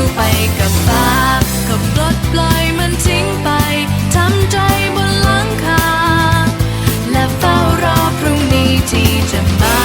วไปกับฟ้าขับรถปล่อยมันทิ้งไปทำใจบนหลังคา และเฝ้ารอพรุ่งนี้ที่จะมา